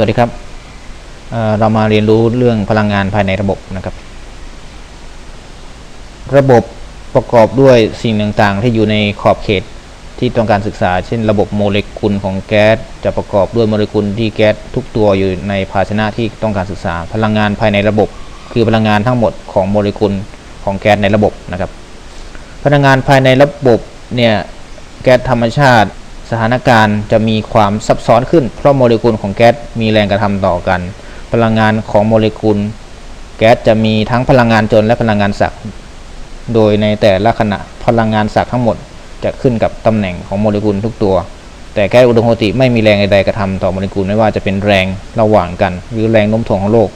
วัสดีครับเเรามาเรียนรู้เรื่องพลังงานภายในระบบนะครับ ระบบประกอบด้วยสิ่งต่างๆ ที่อยู่ในขอบเขตที่ต้องการศึกษา เช่น ระบบโมเลกุลของแก๊สจะประกอบด้วยโมเลกุลที่แก๊สทุกตัวอยู่ในภาชนะที่ต้องการศึกษา พลังงานภายในระบบ คือพลังงานทั้งหมดของโมเลกุลของแก๊สในระบบนะครับ พลังงานภายในระบบเนี่ยแก๊สธรรมชาติ สถานการณ์จะมีความซับซ้อนขึ้น เพราะโมเลกุลของแก๊สมีแรงกระทำต่อกัน พลังงานของโมเลกุล แก๊สจะมีทั้งพลังงานจนและพลังงานศักย์โดยในแต่ละขณะพลังงานศักย์ทั้งหมดจะขึ้นกับตำแหน่งของโมเลกุลทุกตัว แต่แก๊สอุดมปกติไม่มีแรงใดๆกระทำต่อโมเลกุลไม่ว่าจะเป็นแรงระหว่างกัน หรือแรงโน้มถ่วงของโลก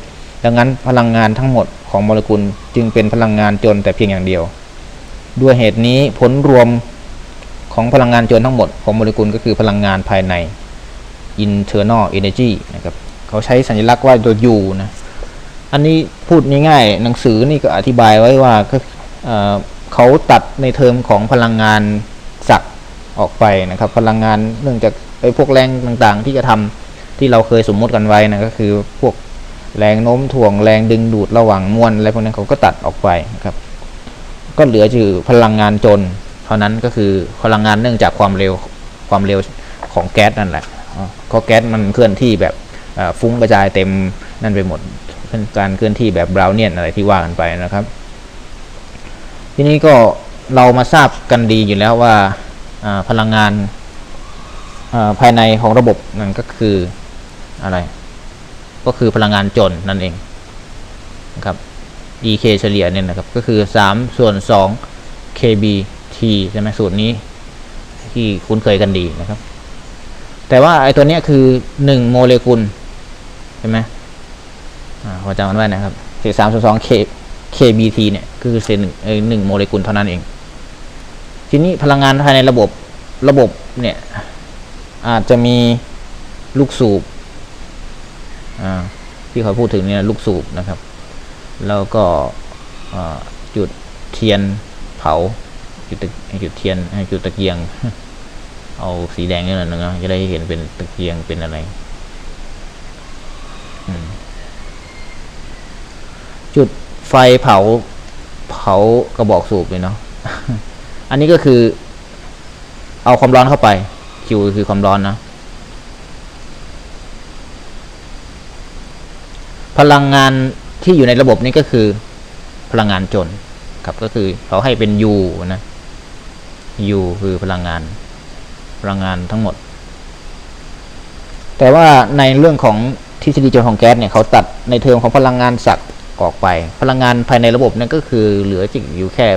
ดังนั้นพลังงานทั้งหมดของโมเลกุลจึงเป็นพลังงานจนแต่เพียงอย่างเดียว ด้วยเหตุนี้ผลรวม ของพลังงานจนทั้งหมดของโมเลกุลก็คือพลังงานภายใน internal energy นะครับเขาใช้สัญลักษณ์ว่าตัว U นะ อันนี้พูดง่ายๆ หนังสือนี่ก็อธิบายไว้ว่าเอ่อเขาตัดในเทอมของพลังงานศักออกไปนะครับ พลังงานเนื่องจากไอ้พวกแรงต่างๆ ที่จะทำที่เราเคยสมมุติกันไว้นะก็คือพวกแรงโน้มถ่วงแรงดึงดูดระหว่างมวลอะไรพวกนั้นเขาก็ตัดออกไปนะครับ ก็เหลือชื่อพลังงานจน เท่านั้นก็คือพลังงานเนื่องจากความเร็วความเร็วของแก๊สนั่นแหละก็แก๊สมันเคลื่อนที่แบบฟุ้งกระจายเต็มนั่นไปหมดเป็นการเคลื่อนที่แบบบราวเนียนอะไรที่ว่ากันไปนะครับ ทีนี้ก็เรามาทราบกันดีอยู่แล้วว่าพลังงานภายในของระบบนั่นก็คืออะไร ก็คือพลังงานจนนั่นเองนะครับ EK เฉลี่ยเนี่ยนะครับ ก็คือ 3 ส่วน 2 t ใช่ไหมสูตรนี้ ที่คุ้นเคยกันดีนะครับ แต่ว่าไอ้ตัวเนี้ยคือ1โมเลกุลใช่ไหมอ่าพอจำมันไว้นะครับคือ3ส่วน2 K KBT เนี่ยคือเศษหนึ่งเอหนึ่งโมเลกุลเท่านั้นเอง ทีนี้พลังงานภายในระบบระบบเนี่ยอาจจะมีลูกสูบอ่าที่เขาพูดถึงเนี่ยลูกสูบนะครับ แล้วก็จุดเทียนเผา จุดจุดเทียนให้จุดตะเกียง เอาสีแดงนี่หน่อยนึงนะจะได้เห็นเป็นตะเกียงเป็นอะไรจุดไฟเผาเผากระบอกสูบเลยเนาะอันนี้ก็คือ เอาความร้อนเข้าไปคิวคือความร้อนนะพลังงานที่อยู่ในระบบนี้ก็คือพลังงานจนครับก็คือเขาให้เป็น U นะ U คือพลังงาน พลังงานทั้งหมด แต่ว่าในเรื่องของทฤษฎีจนของแก๊สเนี่ยเขาตัดในเทอมของพลังงานศักย์ออกไป พลังงานภายในระบบนั่นก็คือเหลือจริงอยู่แค่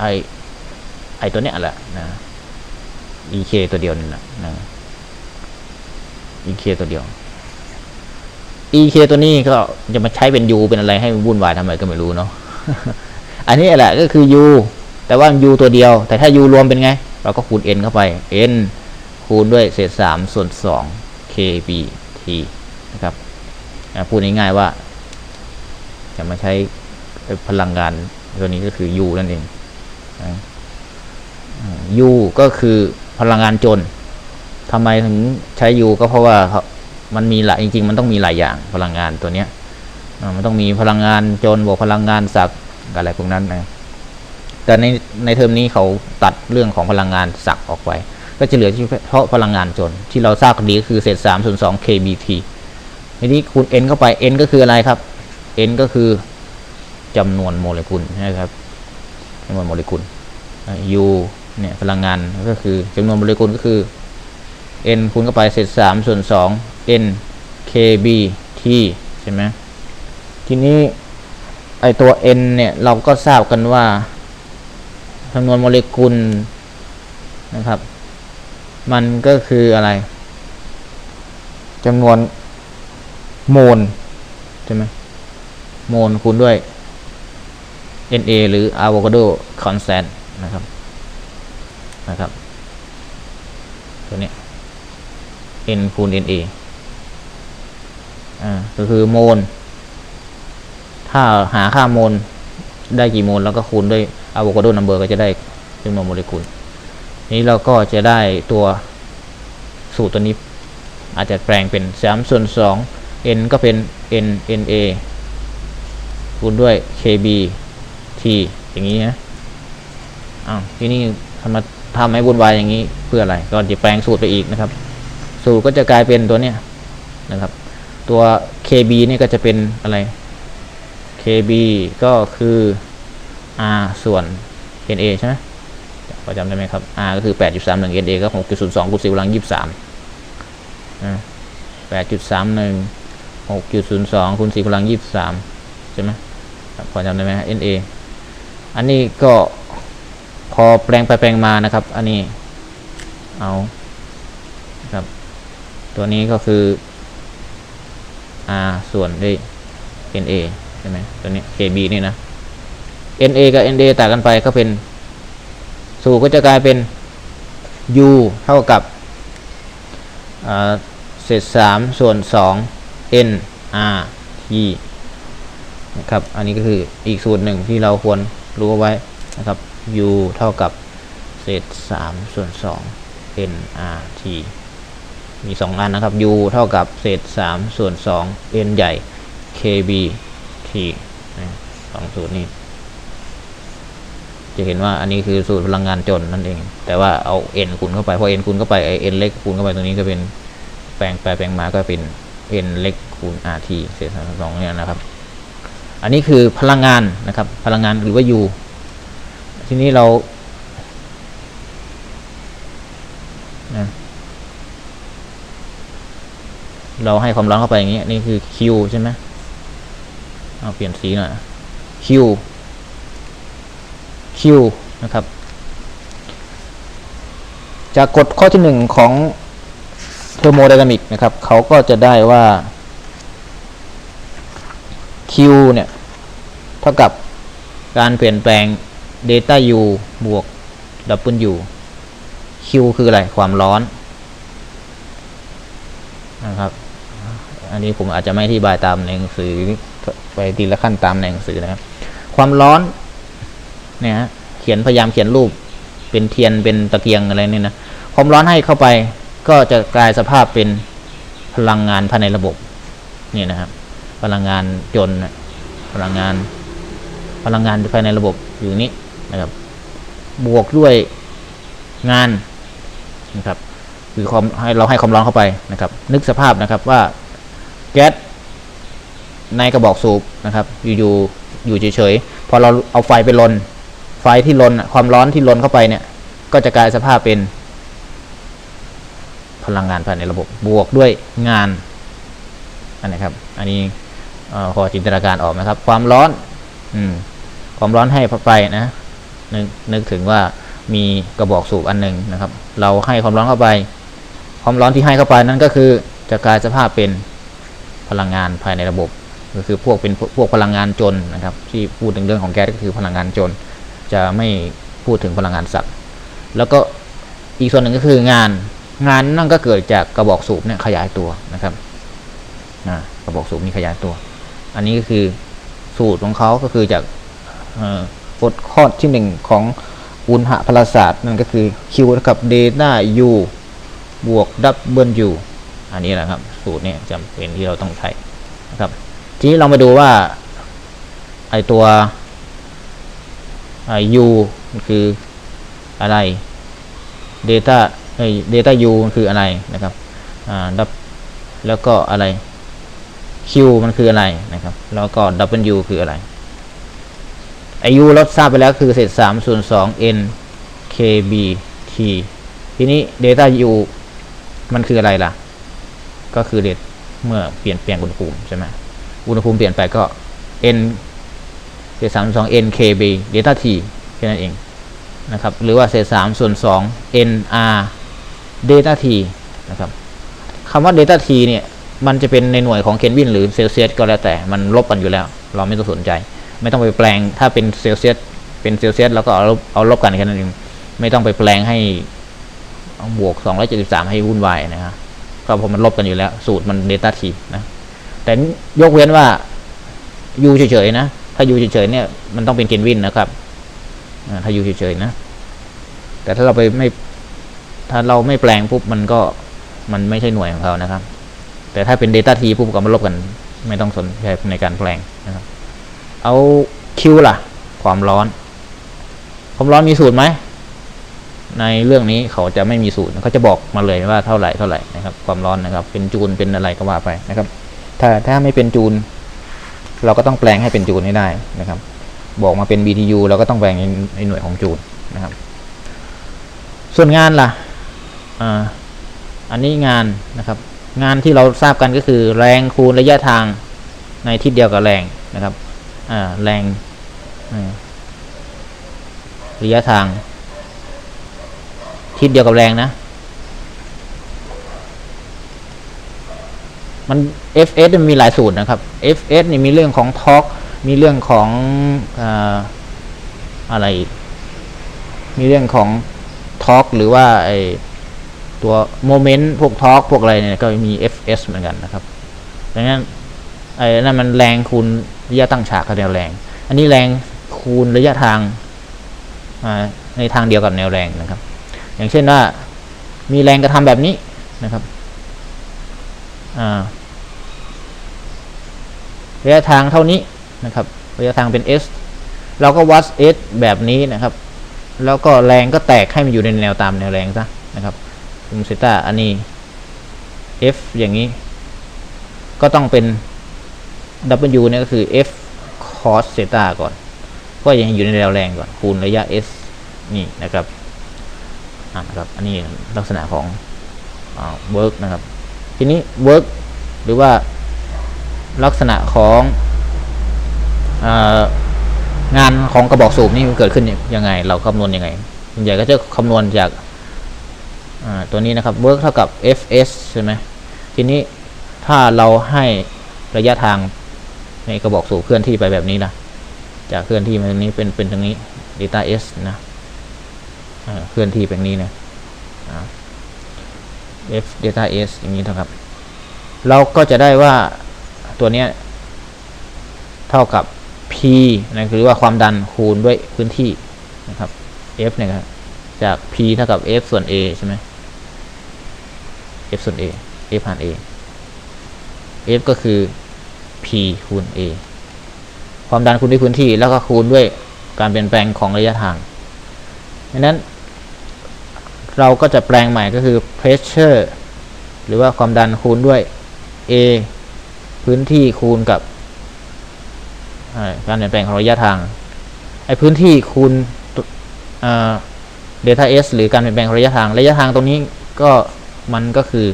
ไอไอตัวเนี้ยแหละนะ EK ตัวเดียวนี่แหละนะ EK ตัวเดียว EK ตัวนี้ก็จะมาใช้เป็น U เป็นอะไรให้วุ่นวายทำไมก็ไม่รู้เนาะ อันนี้แหละก็คือ U แต่ว่า U ตัวเดียว แต่ถ้า U รวมเป็นไง เราก็คูณ n เข้าไป n คูณด้วยเศษ 3 ส่วน 2 kbt นะครับพูดง่ายๆว่า จะมาใช้พลังงานตัวนี้ก็คือ U นั่นเอง U ก็คือพลังงานจนทำไมถึงใช้ U ก็เพราะว่ามันมีหลายจริง ๆ มันต้องมีหลายอย่างพลังงานตัวเนี้ยมันต้องมีพลังงานจนบวกพลังงานศักย์อะไรพวกนั้นนะ แต่ในในเทอมนี้เขาตัดเรื่องของพลังงานศักออกไป ก็จะเหลือเฉพาะพลังงานจน ที่เราทราบกันดีก็คือเศษ3ส่วน2 kBT ทีนี้คูณ n เข้าไป n ก็คืออะไรครับ n ก็คือจำนวนโมเลกุลนะครับจำนวนโมเลกุล U เนี่ยพลังงานก็คือจำนวนโมเลกุลก็คือ n คูณเข้าไปเศษ3ส่วน2 n kb t ใช่ไหมทีนี้ไอตัว n เนี่ยเราก็ทราบกันว่า จำนวนโมเลกุลนะครับ มันก็คืออะไรจำนวนโมลใช่ไหมโมลคูณด้วย Na หรือ Avogadro constant นะครับนะครับ ตัวนี้ n คูณ na อ่าก็คือโมลถ้าหาค่าโมลได้กี่โมลแล้วก็คูณด้วย Avogadro number ก็จะได้จำนวนโมเลกุล นี้เราก็จะได้ตัวสูตรตัวนี้ อาจจะแปลงเป็น 3 ส่วน 2 n ก็เป็น n n a คูณด้วย k b t อย่างนี้นะอ้าวที่นี่ทำมาทำให้วุ่นวายอย่างนี้เพื่ออะไร ก็จะแปลงสูตรไปอีกนะครับ สูตรก็จะกลายเป็นตัวเนี้ยนะครับ ตัว kb นี่ก็จะเป็นอะไร kb ก็คือ r ส่วน na ใช่ไหมพอจำได้ไหมครับ r ก็คือ 8.31 na ก็ 6.02 คูณ10กำลัง 23นะ8.31 6.02คูณ10กำลัง 23 ใช่ไหมพอจำได้ไหม na อันนี้ก็พอแปลงไปแปลงมานะครับ อันนี้เอาครับ ตัวนี้ก็คือ r ส่วนด้วย na ใช่ไหมตัวนี้ kb นี่นะ na กับ na ต่างกันไปก็เป็นสูตรก็จะกลายเป็น u เท่ากับเศษสามส่วนสอง n r t นะครับ อันนี้ก็คืออีกสูตรหนึ่งที่เราควรรู้ไว้นะครับ u เท่ากับเศษสามส่วนสอง n r t มีสองอันนะครับ u เท่ากับเศษสามส่วนสอง n ใหญ่ kb t สองสูตรนี้ จะเห็นว่าอันนี้คือสูตรพลังงานจนนั่นเอง แต่ว่าเอา n คูณเข้าไปพอ n คูณเข้าไปไอ n เล็กคูณเข้าไปตรงนี้ก็เป็นแปลงไปแปลงมาก็เป็น n เล็กคูณ rt เศษสามส่วนสองเนี่ยนะครับ อันนี้คือพลังงานนะครับ พลังงานหรือว่า u ทีนี้เรานะเราให้ความร้อนเข้าไปอย่างนี้นี่คือ Q ใช่ไหมเอาเปลี่ยนสีหน่อย Q Q นะครับ จากกฎข้อที่หนึ่งของเทอร์โมไดนามิกนะครับ เขาก็จะได้ว่า Q เนี่ย เท่ากับการเปลี่ยนแปลง delta U บวก W Q คืออะไร ความร้อนนะครับ อันนี้ผมอาจจะไม่อธิบายตามในหนังสือไปทีละขั้นตามในหนังสือนะครับ ความร้อน เนี่ยฮะเขียนพยายามเขียนรูปเป็นเทียนเป็นตะเกียงอะไรนี่นะความร้อนให้เข้าไปก็จะกลายสภาพเป็นพลังงานภายในระบบนี่นะครับ พลังงานจนพลังงาน พลังงานภายในระบบอยู่นี้นะครับ บวกด้วยงานนะครับคือความให้เราให้ความร้อนเข้าไปนะครับ นึกสภาพนะครับว่าแก๊สในกระบอกสูบนะครับ อยู่ๆอยู่เฉยๆพอเราเอาไฟไปลน ไฟที่ลนความร้อนที่ลนเข้าไปเนี่ย ก็จะกลายสภาพเป็น พลังงานภายในระบบบวกด้วยงานอันนี้ครับ อันนี้เอ่อพอจินตนาการออกนะครับ ความร้อน อืม ความร้อนให้ไปนะนึกนึกถึงว่ามีกระบอกสูบอันหนึ่งนะครับ เราให้ความร้อนเข้าไป ความร้อนที่ให้เข้าไปนั่นก็คือจะกลายสภาพเป็นพลังงานภายในระบบ ก็คือพวกเป็นพวกพลังงานจนนะครับ ที่พูดถึงเรื่องของแก๊สก็คือพลังงานจน จะไม่พูดถึงพลังงานสัตว์ แล้วก็อีกส่วนหนึ่งก็คืองานงานนั่นก็เกิดจากกระบอกสูบเนี่ยขยายตัวนะครับกระบอกสูบนี่ขยายตัว อันนี้ก็คือสูตรของเขาก็คือจากกฎข้อที่หนึ่งของอุณหภาศาสตร์นั่นก็คือ Q เท่ากับ delta U บวก W อันนี้แหละครับ สูตรเนี่ยจำเป็นที่เราต้องใช้นะครับ ทีนี้เรามาดูว่าไอตัว U มันคืออะไร data ไอ data U มันคืออะไรนะครับอ่าแล้วก็อะไร Q มันคืออะไรนะครับ แล้วก็ W คืออะไรไอ U เราทราบไปแล้วคือเศษ3ส่วน2 n kb t ทีนี้ data U มันคืออะไรล่ะ ก็คือเดเมื่อเปลี่ยนแปลงอุณหภูมิใช่ไหมอุณหภูมิเปลี่ยนไปก็ n เศษสามสอง n kb เดต้า t แค่นั้นเองนะครับหรือว่าเศษสามส่วนสอง n r เดต้า t นะครับคำว่าเดต้า t เนี่ยมันจะเป็นในหน่วยของเคลวินหรือเซลเซียสก็แล้วแต่มันลบกันอยู่แล้ว เราไม่ต้องสนใจ ไม่ต้องไปแปลงถ้าเป็นเซลเซียสเป็นเซลเซียสแล้วก็เอาลบเอาลบกันแค่นั้นเองไม่ต้องไปแปลงให้บวก 273 ให้วุ่นวายนะครับก็เพราะมันลบกันอยู่แล้ว สูตรมันเดต้าทีนะแต่ยกเว้นว่ายูเฉยๆนะ ถ้าอยู่เฉยๆเนี่ยมันต้องเป็นเกนวินนะครับถ้ายู่เฉยๆนะ แต่ถ้าเราไปไม่ ถ้าเราไม่แปลงปุ๊บมันก็มันไม่ใช่หน่วยของเขานะครับ แต่ถ้าเป็น Data T ปุ๊บก็มาลบกัน ไม่ต้องสนใจในการแปลงนะครับ เอา Q ล่ะ ความร้อน ความร้อนมีสูตรไหมในเรื่องนี้เขาจะไม่มีสูตรเขาจะบอกมาเลยว่าเท่าไหร่เท่าไหร่นะครับ ความร้อนนะครับ เป็นจูลเป็นอะไรก็ว่าไปนะครับ ถ้าถ้าไม่เป็นจูล เราก็ต้องแปลงให้เป็นจูลให้ได้นะครับ บอกมาเป็น BTU เราก็ต้องแปลงในในหน่วยของจูลนะครับ ส่วนงานล่ะอ่าอันนี้งานนะครับ งานที่เราทราบกันก็คือ แรงคูณระยะทางในทิศเดียวกับแรงนะครับอ่าแรงระยะทางทิศเดียวกับแรงนะ มัน fs มันมีหลายสูตรนะครับ fs นี่มีเรื่องของทอร์กมีเรื่องของอาอะไร มีเรื่องของทอร์กหรือว่าไอตัวโมเมนต์พวกทอร์กพวกอะไรเนี่ยก็มี fs เหมือนกันนะครับดังนั้นไอ้นั่นมันแรงคูณระยะตั้งฉากกับแนวแรง อันนี้แรงคูณระยะทางในทางเดียวกับแนวแรงนะครับ อย่างเช่นว่ามีแรงกระทำแบบนี้นะครับอ่า ระยะทางเท่านี้นะครับระยะทางเป็น s เราก็วัด s แบบนี้นะครับ แล้วก็แรงก็แตกให้มันอยู่ในแนวตามแนวแรงซะนะครับคุมเซต้าอันนี้ f อย่างนี้ ก็ต้องเป็น w เนี่ยก็คือ f cos เซต้าก่อน ก็ยังอยู่ในแนวแรงก่อน คูณระยะ s นี่นะครับอ่านะครับ อันนี้ลักษณะของอ่า work นะครับ ทีนี้ work หรือว่า ลักษณะขององานของกระบอกสูบนี่เกิดขึ้นยังไง เราคำนวณยังไงส่วนใหญ่ก็จะคำนวณจากตัวนี้นะครับ work เท่ากับ fs ใช่ไหมทีนี้ถ้าเราให้ระยะทางในกระบอกสูบเคลื่อนที่ไปแบบนี้นะจากเคลื่อนที่มาตรงนี้เป็นเป็นตรงนี้ delta s นะเคลื่อนที่แบบนี้นะอ่า f delta s อย่างนี้นะครับ เราก็จะได้ว่า ตัวเนี้ยเท่ากับ p นะคือว่าความดันคูณด้วยพื้นที่นะครับ f เนี่ยครับจาก p เท่ากับ f ส่วน a ใช่ไหม f ส่วน a f หาร a f ก็คือ p คูณ a ความดันคูณด้วยพื้นที่แล้วก็คูณด้วยการเปลี่ยนแปลงของระยะทางดังนั้น เราก็จะแปลงใหม่ก็คือ pressure หรือว่าความดันคูณด้วย a พื้นที่คูณกับการเปลี่ยนแปลงของระยะทางไอ้พื้นที่คูณเดต้าเอสหรือการเปลี่ยนแปลงของระยะทาง ระยะทางตรงนี้ก็มันก็คือ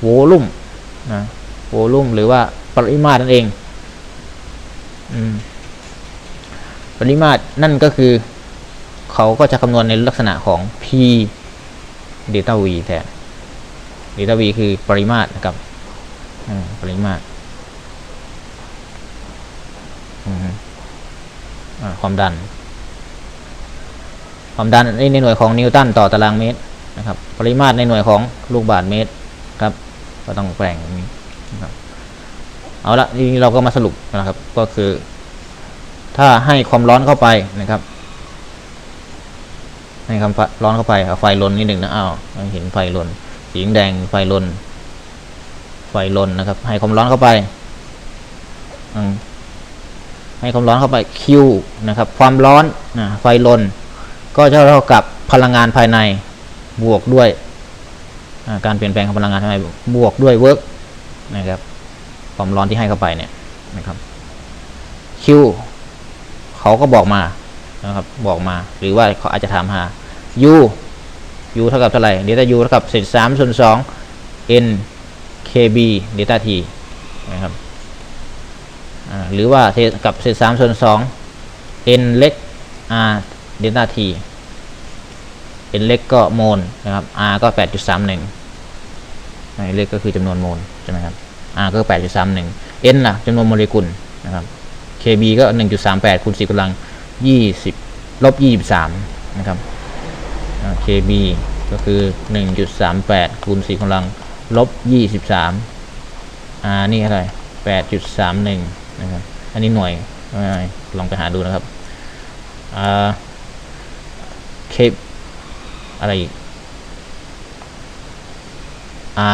โวลุ่มนะโวลุ่มหรือว่าปริมาตรนั่นเองอปริมาตรนั่นก็คือ เขาก็จะคำนวณในลักษณะของ p เดลต้า v แทนเดลต้า v คือปริมาตรนะครับปริมาตร ความดัน ความดันในหน่วยของนิวตันต่อตารางเมตรนะครับ ปริมาตรในหน่วยของลูกบาศก์เมตรครับ ก็ต้องแปลงอย่างนี้นะครับเอาละทีนี้เราก็มาสรุปนะครับ ก็คือ ถ้าให้ความร้อนเข้าไปนะครับ ให้ความร้อนเข้าไปเอาไฟลนนิดหนึ่งนะอ้าวเห็นไฟลนสีแดงไฟลนไฟลนนะครับ ให้ความร้อนเข้าไป ให้ความร้อนเข้าไป Q นะครับ ความร้อนนะไฟลน ก็จะเท่ากับพลังงานภายในบวกด้วย การเปลี่ยนแปลงของพลังงานภายในบวกด้วย work นะครับ ความร้อนที่ให้เข้าไปเนี่ยนะครับ Q เขาก็บอกมานะครับ บอกมา หรือว่าเขาอาจจะถามหา U U เท่ากับเท่าไหร่เดลต้า U เท่ากับเศษสามส่วนสอง N KB เดลต้า T นะครับ หรือว่ากับเศษสามส่วนสอง n เล็ก r เดลต้า t n เล็กก็โมลนะครับ r ก็แปดจุดสามหนึ่งเล็กก็คือจำนวนโมลใช่ไหมครับ r ก็แปดจุดสามหนึ่ง n ล่ะจำนวนโมเลกุลนะครับ kb ก็หนึ่งจุดสามแปดคูณสี่กำลังยี่สิบลบยี่สิบสามนะครับ kb ก็คือหนึ่งจุดสามแปดคูณสี่กำลังลบยี่สิบสาม r นี่อะไรแปดจุดสามหนึ่ง นะครับ อันนี้หน่วยลองไปหาดูนะครับเคปอะไรอีก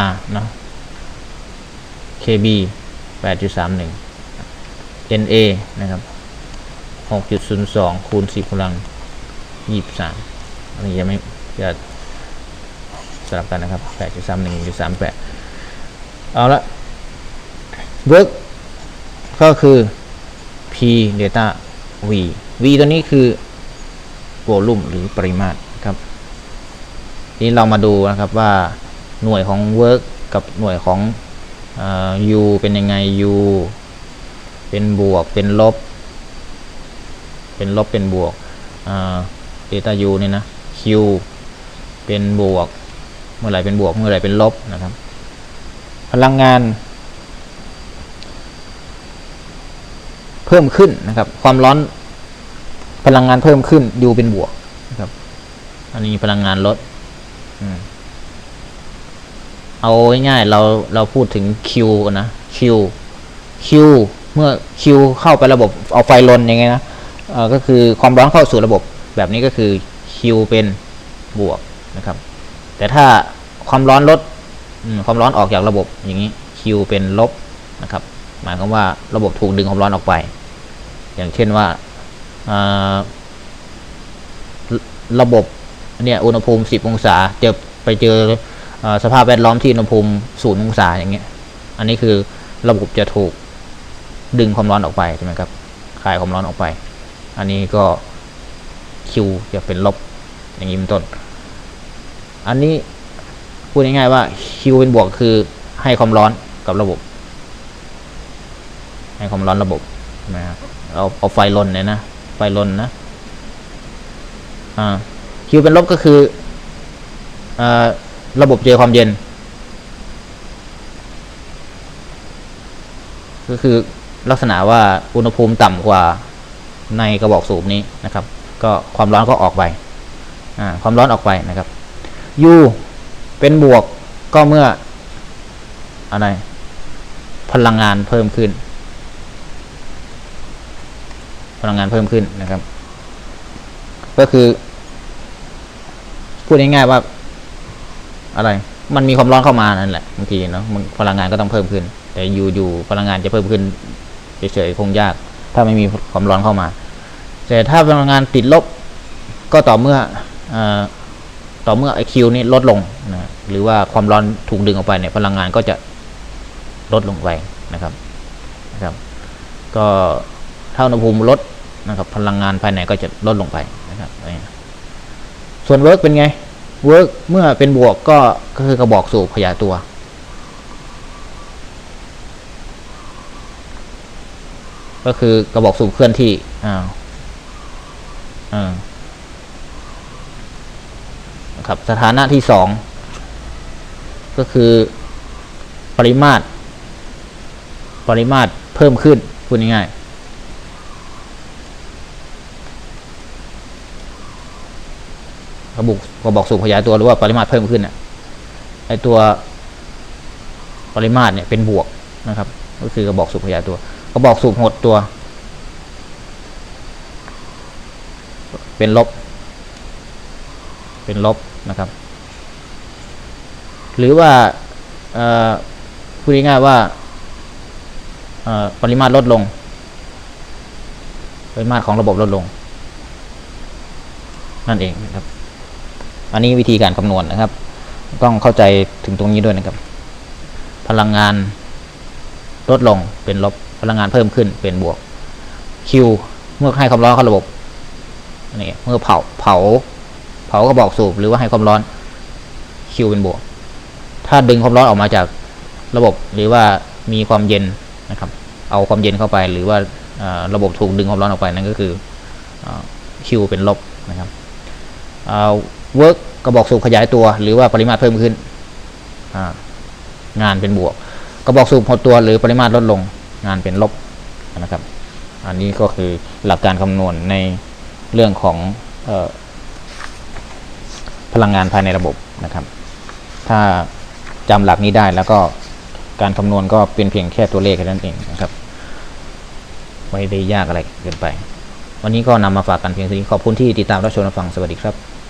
R เนาะ KB 8.31 NA นะครับ 6.02 คูณ10กำลัง 23 อันนี้ยังไม่จะสลับกันนะครับ 8.31 1.38 เอาละ work ก็คือ p data v v ตัวนี้คือ volume หรือปริมาตรครับนี้เรามาดูนะครับว่าหน่วยของ work กับหน่วยของอ u เป็นยังไง u เป็นบวกเป็นลบ เป็นลบเป็นบวกอ่า data u เนี่ยนะ q เป็นบวก เมื่อไหร่เป็นบวก เมื่อไหร่เป็นลบนะครับ พลังงาน พิ่มขึ้นนะครับ ความร้อนพลังงานเพิ่มขึ้น u เป็นบวกนะครับ อันนี้พลังงานลดอืมเอาง่ายๆเราเราพูดถึง Q กันะ Q Q เมื่อ Q เข้าไประบบเอาไฟลนยังไงนะก็คือความร้อนเข้าสู่ระบบแบบนี้ก็คือ Q เป็นบวกนะครับ แต่ถ้าความร้อนลดความร้อนออกจากระบบอย่างนี้ Q เป็นลบนะครับ หมายความว่าระบบถูกดึงความร้อนออกไป อย่างเช่นว่าาระบบเนี่ยอุณหภูมิ 10 องศาเจอไปเจออสภาพแวดล้อมที่อุณหภูมิ0องศาอย่างเงี้ย อันนี้คือระบบจะถูกดึงความร้อนออกไปใช่ไหมครับคลายความร้อนออกไป อันนี้ก็ Q จะเป็นลบอย่างนี้เป็นต้น อันนี้พูดง่ายๆว่า Q เป็นบวกคือให้ความร้อนกับระบบ ให้ความร้อนระบบ ใช่ไหมครับเอาเอาไฟลนเนี่ยนะ ไฟลนนะ อ่า Q เป็นลบก็คืออระบบเจอความเย็น ก็คือลักษณะว่าอุณหภูมิต่ำกว่าในกระบอกสูบนี้นะครับ ก็ความร้อนก็ออกไปอ่าความร้อนออกไปนะครับ U เป็นบวกก็เมื่ออะไร พลังงานเพิ่มขึ้น พลังงานเพิ่มขึ้นนะครับ ก็คือ พูดง่ายๆว่า อะไร มันมีความร้อนเข้ามานั่นแหละบางทีเนาะพลังงานก็ต้องเพิ่มขึ้น แต่อยู่อยู่พลังงานจะเพิ่มขึ้นเฉยๆคงยาก ถ้าไม่มีความร้อนเข้ามา แต่ถ้าพลังงานติดลบก็ต่อเมื่อออต่อเมื่อไอคิวนี่ลดลงนะหรือว่าความร้อนถูกดึงออกไปเนี่ยพลังงานก็จะลดลงไปนะครับนะครับ ก็ถ้าอุณหภูมิลด นะครับพลังงานภายในก็จะลดลงไปนะครับส่วนเวิร์กเป็นไงเวิร์กเมื่อเป็นบวกก็ก็คือกระบอกสูบขยายตัว ก็คือกระบอกสูบเคลื่อนที่อ้าวอ่าครับสถานะที่สองก็คือปริมาตร ปริมาตรเพิ่มขึ้นพูดง่ายๆ กระบอกกระบอกสูบขยายตัวหรือว่าปริมาตรเพิ่มขึ้นน่ะไอตัวปริมาตรเนี่ยเป็นบวกนะครับ ก็คือกระบอกสูบขยายตัว กระบอกสูบหดตัว เป็นลบ เป็นลบนะครับ หรือว่าพูดง่ายๆว่าปริมาตรลดลง ปริมาตรของระบบลดลง นั่นเองนะครับ อันนี้วิธีการคำนวณนะครับ ต้องเข้าใจถึงตรงนี้ด้วยนะครับ พลังงานลดลงเป็นลบพลังงานเพิ่มขึ้นเป็นบวก Q เมื่อให้ความร้อนเข้าระบบนี่เมื่อเผาเผา เผากระบอกสูบหรือว่าให้ความร้อน Q เป็นบวก ถ้าดึงความร้อนออกมาจากระบบหรือว่ามีความเย็นนะครับ เอาความเย็นเข้าไป หรือว่าระบบถูกดึงความร้อนออกไปนั่นก็คืออ Q เป็นลบนะครับ อ่า work กระบอกสูบขยายตัว หรือว่าปริมาตรเพิ่มขึ้น งานเป็นบวก กระบอกสูบหดตัวหรือปริมาตรลดลง งานเป็นลบนะครับ อันนี้ก็คือหลักการคำนวณในเรื่องของออพลังงานภายในระบบนะครับ ถ้าจำหลักนี้ได้แล้วก็การคำนวณก็เป็นเพียงแค่ตัวเลขแค่นั้นเองนะครับ ไม่ได้ยากอะไรเกินไป วันนี้ก็นำมาฝากกันเพียงเท่านี้ขอบคุณที่ติดตามรับชมรับฟังสวัสดีครับ